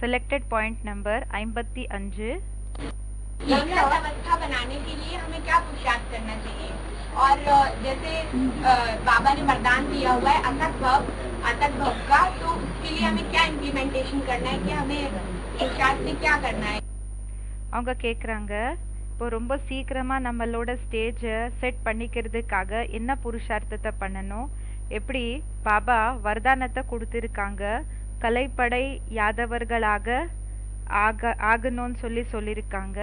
selected point number ஐம்பத்தி அஞ்சு गंगा अवस्था बनाने के लिए हमें क्या पुरुषार्थ करना चाहिए और अ, जैसे अ, बाबा ने वरदान दिया हुआ है अथक भव अथक भव का तो उसके लिए हमें क्या इम्प्लीमेंटेशन करना है कि हमें पुरुषार्थ में क्या करना है அவங்க கேட்குறாங்க இப்போ ரொம்ப சீக்கிரமாக நம்மளோட ஸ்டேஜை செட் பண்ணிக்கிறதுக்காக என்ன புருஷார்த்தத்தை பண்ணணும் எப்படி பாபா வரதானத்தை கொடுத்துருக்காங்க கலைப்படை யாதவர்களாக ஆக ஆகணும்னு சொல்லி சொல்லியிருக்காங்க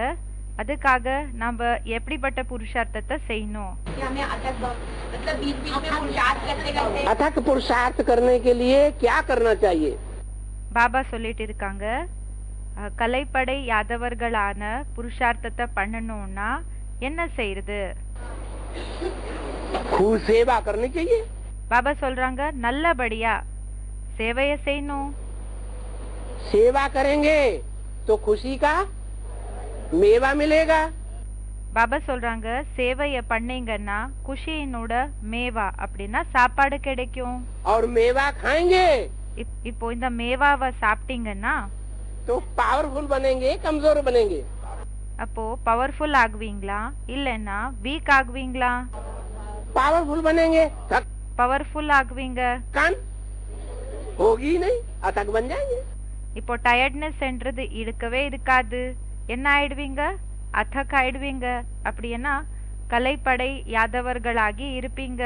அதுக்காக நாம் எப்படிப்பட்ட புருஷார்த்தத்தை செய்யணும் कि हमें अथक भव मतलब बीच बीच में पुरुषार्थ करते करते अथक पुरुषार्थ करने के लिए क्या करना चाहिए பாபா சொல்லிட்டு இருக்காங்க அஹ், கலைப்படை யாதவர்களான புருஷார்த்தத்தை பண்ணணும்னா என்ன செய்யறது खूब सेवा करनी चाहिए பாபா சொல்றாங்க நல்லபடியா சேவையை செய்யணும் सेवा करेंगे तो खुशी का मेवा मिलेगा பாபா சொல்றாங்க சேவையை பண்ணீங்கன்னா குஷியினோட மேவா அப்படின்னா சாப்பாடு கிடைக்கும் और मेवा खाएंगे இப்- இப்போ இந்த மேவாவை சாப்பிட்டீங்கன்னா तो पावरफुल बनेंगे कमजोर बनेंगे அப்போ பவர்ஃபுல் ஆகுவீங்களா இல்லைன்னா வீக் ஆகுவீங்களா पावरफुल बनेंगे பவர்ஃபுல் ஆகுவீங்க थकान होगी ही नहीं अथक बन जाएंगे இப்போ டயர்ட்னஸ்ன்றது இருக்கவே இருக்காது என்ன ஆயிடுவீங்க அத்தக் ஆயிடுவீங்க அப்படின்னா கலைப்படை யாதவர்களாகி இருப்பீங்க